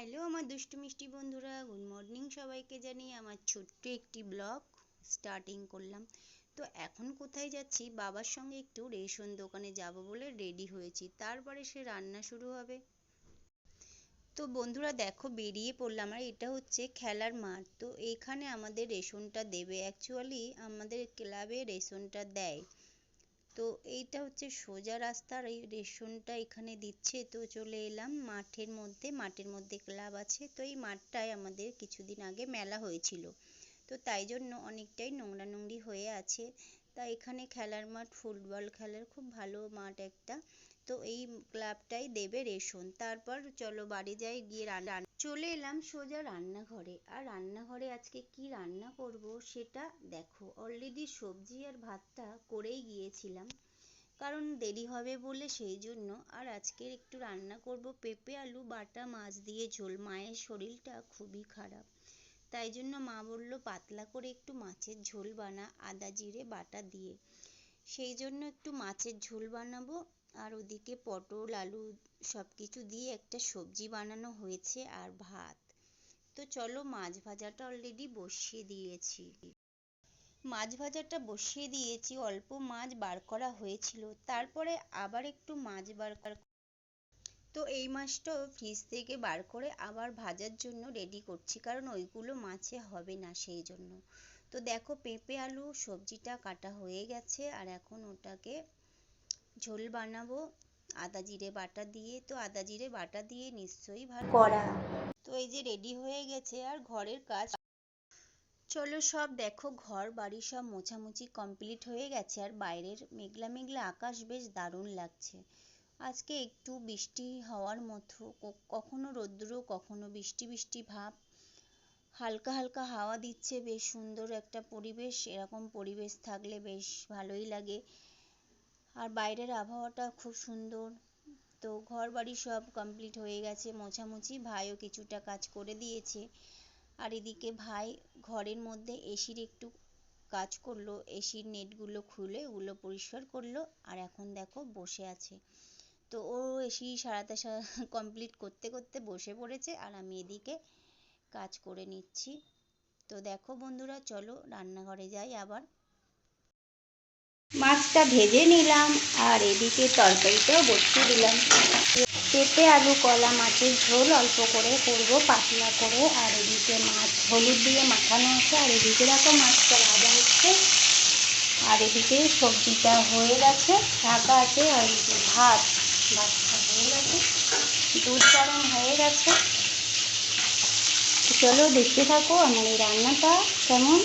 Hello আমার দুষ্টু মিষ্টি বন্ধুরা গুড মর্নিং সবাইকে জানিয়ে আমার ছোট্ট একটি ব্লগ স্টার্টিং করলাম। তো এখন কোথায় যাচ্ছি? বাবার সঙ্গে একটু রেশন দোকানে যাব বলে রেডি হয়েছি। তারপরে সে রান্না শুরু হবে। তো বন্ধুরা দেখো, বেরিয়ে পড়লাম। আর এটা হচ্ছে খেলার মাঠ। তো এখানে আমাদের রেশনটা দেবে। অ্যাকচুয়ালি আমাদের ক্লাবে রেশনটা দেয়। তো এইটা হচ্ছে সোজা রাস্তার এই রেশনটা এখানে দিচ্ছে। তো চলে এলাম মাঠের মধ্যে। মাঠের মধ্যে ক্লাব আছে। তো এই মাঠটায় আমাদের কিছুদিন আগে মেলা হয়েছিল। তো তাই জন্য অনেকটাই নোংরা নোংরি হয়ে আছে। তা এখানে খেলার মাঠ, ফুটবল খেলার খুব ভালো মাঠ একটা। তো এই ক্লাবটাই দেবে রেশন। তারপর চলো বাড়ি যাই, গিয়ে রান্না চলে এলাম সোজা রান্নাঘরে। আর রান্নাঘরে আজকে কি রান্না করব সেটা দেখো। অলরেডি সবজি আর ভাতটা করেই গিয়েছিলাম। কারণ দেরি হবে বলে সেই জন্য। আর আজকের একটু রান্না করব পেঁপে, আলু, বাটা, মাছ দিয়ে ঝোল। মায়ের শরীরটা খুবই খারাপ। তাই জন্য মা বলল, পাতলা করে একটু মাছের ঝোল বানা আদা জিরে বাটা দিয়ে। সেই জন্য একটু মাছের ঝোল বানাবো। আর ওদিকে পটল, আলু সব কিছু দিয়ে একটা সবজি বানানো হয়েছে আর ভাত। তো চলো মাছ ভাজাটা অলরেডি বসিয়ে দিয়েছি। মাছ ভাজাটা বসিয়ে দিয়েছি। অল্প মাছ বার করা হয়েছিল। তারপরে আবার একটু মাছ বার তো এই মাছটাও ফ্রিজ থেকে বার করে আবার ভাজার জন্য রেডি করছি। কারণ ওইগুলো মাছে হবে না সেই জন্য। তো দেখো পেঁপে, আলু, সবজিটা কাটা হয়ে গেছে আর এখন ওটাকে ঝোল বানাবো। আদা জিরে বাটা দিয়ে, তো আদা জিরে বাটা দিয়ে নিশ্চয়ই ভালো করা। তো এই যে রেডি হয়ে গেছে আর ঘরের কাজ। চলো সব দেখো, ঘর, বাড়ি সব মোছামুছি কমপ্লিট হয়ে গেছে আর বাইরের মেঘলা মেঘলা আকাশ বেশ দারুণ লাগছে। আজকে একটু বৃষ্টি হওয়ার মতো কখনো রৌদ্র, কখনো বৃষ্টি বৃষ্টি ভাব। হালকা হালকা হাওয়া দিচ্ছে, বেশ সুন্দর একটা পরিবেশ, এরকম পরিবেশ থাকলে বেশ ভালোই লাগে। আর বাইরের আবহাওয়াটা খুব সুন্দর। তো ঘর বাড়ি সব কমপ্লিট হয়ে গেছে, মোছামুছি, ভাইও কিছুটা কাজ করে দিয়েছে। আর এদিকে ভাই ঘরের মধ্যে এসির একটু কাজ করল, এসির নেটগুলো খুলে, ওগুলো পরিষ্কার করল, আর এখন দেখো বসে আছে। তো ও এসি সারাতে কমপ্লিট করতে করতে বসে পড়েছে আর আমি এদিকে কাজ করে নিচ্ছি। তো দেখো বন্ধুরা, চলো রান্নাঘরে যাই আবার। মাছটা ভেজে নিলাম আর এদিকে তরকারিটাও বসিয়ে দিলাম। পেঁপে, আলু, কলা, মাছের ঝোল অল্প করে করব, পাতলা করে। আর এদিকে মাছ, হলুদ দিয়ে মাখানো আছে। আর এদিকে দেখো মাছটা ভাজা হচ্ছে। আর এদিকে সবজিটা হয়ে গেছে ঢাকা আছে আর এদিকে ভাত। ভাতটা হয়ে গেছে দুধ গরম হয়ে গেছে। চলো দেখতে থাকো আমার এই রান্নাটা কেমন?